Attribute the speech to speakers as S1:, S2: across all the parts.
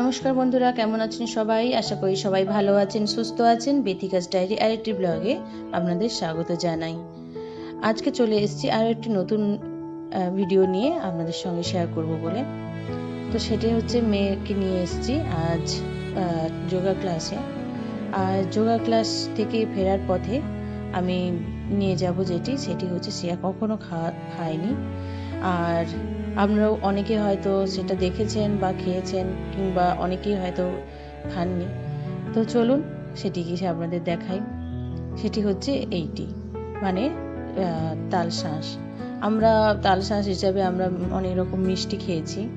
S1: নমস্কার বন্ধুরা, কেমন আছেন সবাই? আশা করি সবাই ভালো আছেন, সুস্থ আছেন। বেথিকাস ডায়েরি আরেকটি ব্লগে আপনাদের স্বাগত জানাই। আজকে চলে এসেছি আরও একটি নতুন ভিডিও নিয়ে আপনাদের সঙ্গে শেয়ার করব বলে। তো সেটি হচ্ছে মেয়েকে নিয়ে এসেছি আজ যোগা ক্লাসে আর যোগা ক্লাস থেকে ফেরার পথে আমি নিয়ে যাব যেটি, সেটি হচ্ছে সিয়া কখনো খাওয়া, খায়নি। আর আপনারাও অনেকে হয়তো সেটা দেখেছেন বা খেয়েছেন কিংবা অনেকেই হয়তো খাননি। তো চলুন সেটি কি আপনাদের দেখাই। সেটি হচ্ছে এইটি মানে তাল শাঁস। আমরা তাল শাঁস হিসাবে আমরা অনেক রকম মিষ্টি খেয়েছি।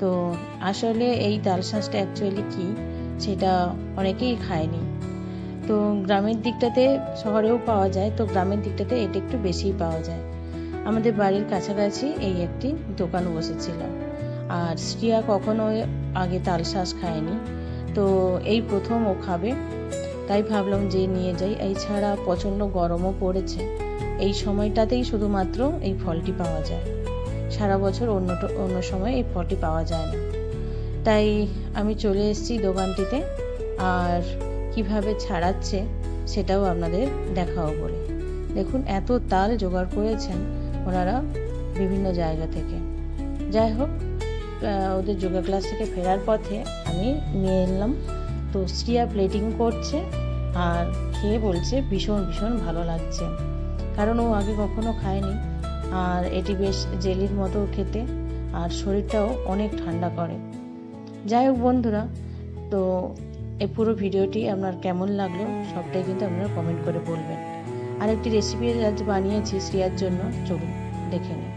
S1: তো আসলে এই তাল শাঁসটা অ্যাকচুয়ালি কি, সেটা অনেকেই খায়নি। তো গ্রামের দিকটাতে, শহরেও পাওয়া যায়, তো গ্রামের দিকটাতে এটা একটু বেশিই পাওয়া যায়। আমাদের বাড়ির কাছাকাছি এই একটি দোকান বসেছিল। আর শ্রিয়া কখনো আগে তাল শাঁস খায়নি। তো এই প্রথম ও খাবে, তাই ভাবলাম যে নিয়ে যাই। এছাড়া প্রচণ্ড গরমও পড়েছে। এই সময়টাতেই শুধুমাত্র এই ফলটি পাওয়া যায়। সারা বছর অন্য অন্য সময় এই ফলটি পাওয়া যায় না। তাই আমি চলে এসেছি দোকানটিতে। আর কীভাবে ছাড়াচ্ছে সেটাও আপনাদের দেখাও বলে। দেখুন, এত তাল জোগাড় করেছেন। ওনারা বিভিন্ন জায়গা থেকে। যাই হোক ওদের যোগা ক্লাস থেকে ফেরার পথে আমি নিয়ে এলাম। তো শ্রিয়া প্লেটিং করছে আর খেয়ে বলছে, ভীষণ ভীষণ ভালো লাগছে। কারণ ও আগে কখনো খায়নি। আর এটি বেশ জেলির মতো খেতে আর শরীরটাও অনেক ঠান্ডা করে। যাই হোক বন্ধুরা, তো এই পুরো ভিডিওটি আপনার কেমন লাগল সবটাই কিন্তু আপনারা কমেন্ট করে বলবেন। আর একটি রেসিপি আজ বানিয়েছি শ্রিয়ার জন্য। চলুন দেখে নিন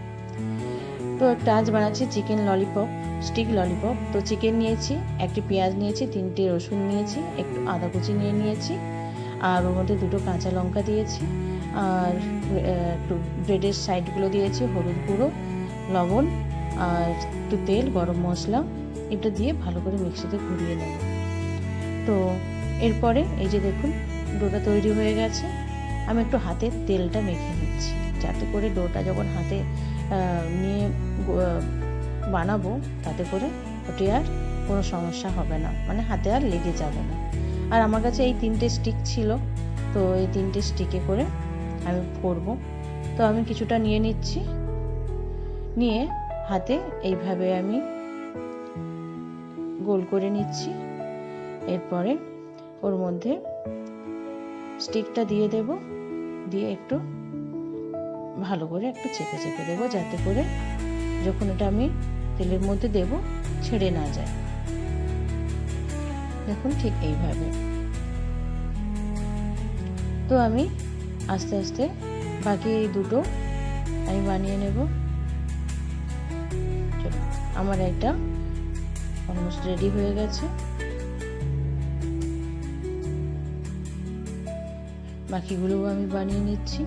S1: তো একটা আজ বানাচ্ছি চিকেন ললিপপ স্টিক ললিপপ তো চিকেন নিয়েছি, একটি পেঁয়াজ নিয়েছি, তিনটে রসুন নিয়েছি, একটু আদা কুচি নিয়ে নিয়েছি, আর ওর মধ্যে দুটো কাঁচা লঙ্কা দিয়েছি, আর একটু ব্রেডের সাইডগুলো দিয়েছি, হলুদ গুঁড়ো, লবণ, আর একটু তেল, গরম মশলা। এটা দিয়ে ভালো করে মিক্সিতে ঘুরিয়ে নেব। তো এরপরে এই যে দেখুন, ডোটা তৈরি হয়ে গেছে। আমি একটু হাতে তেলটা মেখে নিচ্ছি। যাতে করে ডোটা যখন হাতে নিয়ে বানাবো, তাতে করে ওটি আর কোনো সমস্যা হবে না। মানে হাতে আর লেগে যাবে না। আর আমার কাছে এই তিনটে স্টিক ছিল। তো এই তিনটে স্টিকে করে আমি করব। তো আমি কিছুটা নিয়ে নিচ্ছি। নিয়ে হাতে এইভাবে আমি গোল করে নিচ্ছি। এরপরে ওর মধ্যে স্টিকটা দিয়ে দেব। দিয়ে একটু ভালো করে একটু চেপে চেপে দেবো যাতে করে যখন এটা আমি তেলের মধ্যে দেব ছেড়ে না যায়। দেখুন ঠিক এইভাবে। তো আমি আস্তে আস্তে বাকি এই দুটো আমি বানিয়ে নেব। আমার একটা অলমোস্ট রেডি হয়ে গেছে। বাকিগুলোও আমি বানিয়ে নিচ্ছি।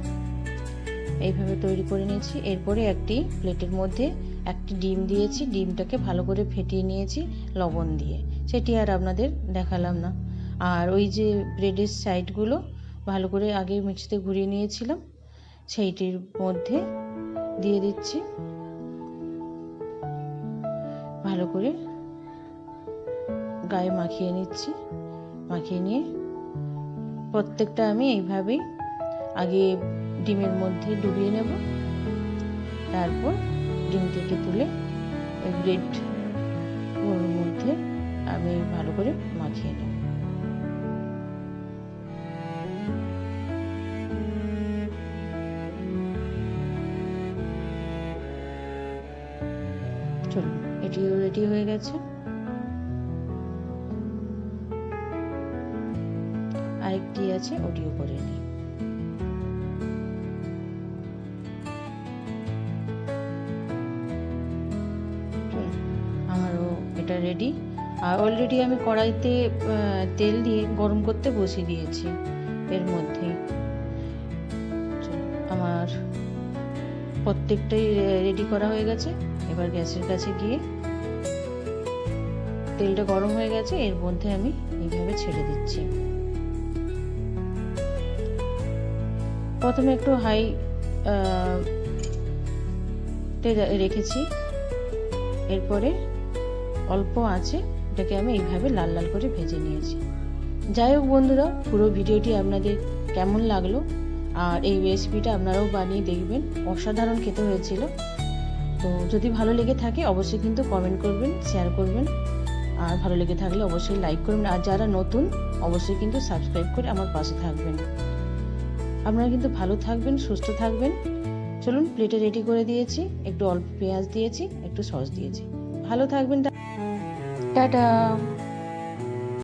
S1: এইভাবে তৈরি করে নিয়েছি। এরপরে একটি প্লেটের মধ্যে একটি ডিম দিয়েছি। ডিমটাকে ভালো করে ফেটিয়ে নিয়েছি লবণ দিয়ে। সেটি আর আপনাদের দেখালাম না। আর ওই যে ব্রেডের সাইডগুলো ভালো করে আগে মিক্সিতে ঘুরিয়ে নিয়েছিলাম। সেইটির মধ্যে দিয়ে দিচ্ছি। ভালো করে গায়ে মাখিয়ে নিচ্ছি। মাখিয়ে নিয়ে প্রত্যেকটা আমি এইভাবেই আগে ডিমের মধ্যে ডুবিয়ে নেব। তারপর ডিম থেকে তুলে ব্রেড ওর মধ্যে আমি ভালো করে মাখিয়ে নেব। চলুন, এটিও রেডি হয়ে গেছে। আরেকটি আছে ওটিও করে নিই। আমারও এটা রেডি আর অলরেডি আমি কড়াইতে তেল দিয়ে গরম করতে বসিয়ে দিয়েছি এর মধ্যে। আমার প্রত্যেকটাই রেডি করা হয়ে গেছে। এবার গ্যাসের কাছে গিয়ে তেলটা গরম হয়ে গেছে, এর মধ্যে আমি এইভাবে ছেড়ে দিচ্ছি। প্রথমে একটু হাই তে রেখেছি। এরপরে অল্প আছে, এটাকে আমি এইভাবে লাল লাল করে ভেজে নিয়েছি। যাই হোক বন্ধুরা, পুরো ভিডিওটি আপনাদের কেমন লাগল? আর এই রেসিপিটা আপনারাও বানিয়ে দেখবেন। অসাধারণ খেতে হয়েছিল। তো যদি ভালো লেগে থাকে, অবশ্যই কিন্তু কমেন্ট করবেন শেয়ার করবেন। আর ভালো লেগে থাকলে অবশ্যই লাইক করবেন। আর যারা নতুন, অবশ্যই কিন্তু সাবস্ক্রাইব করে আমার পাশে থাকবেন। আপনারা কিন্তু ভালো থাকবেন, সুস্থ থাকবেন। চলুন প্লেটে রেডি করে দিয়েছি। একটু অল্প পেঁয়াজ দিয়েছি, একটু সস দিয়েছি। ভালো থাকবেন টাটা।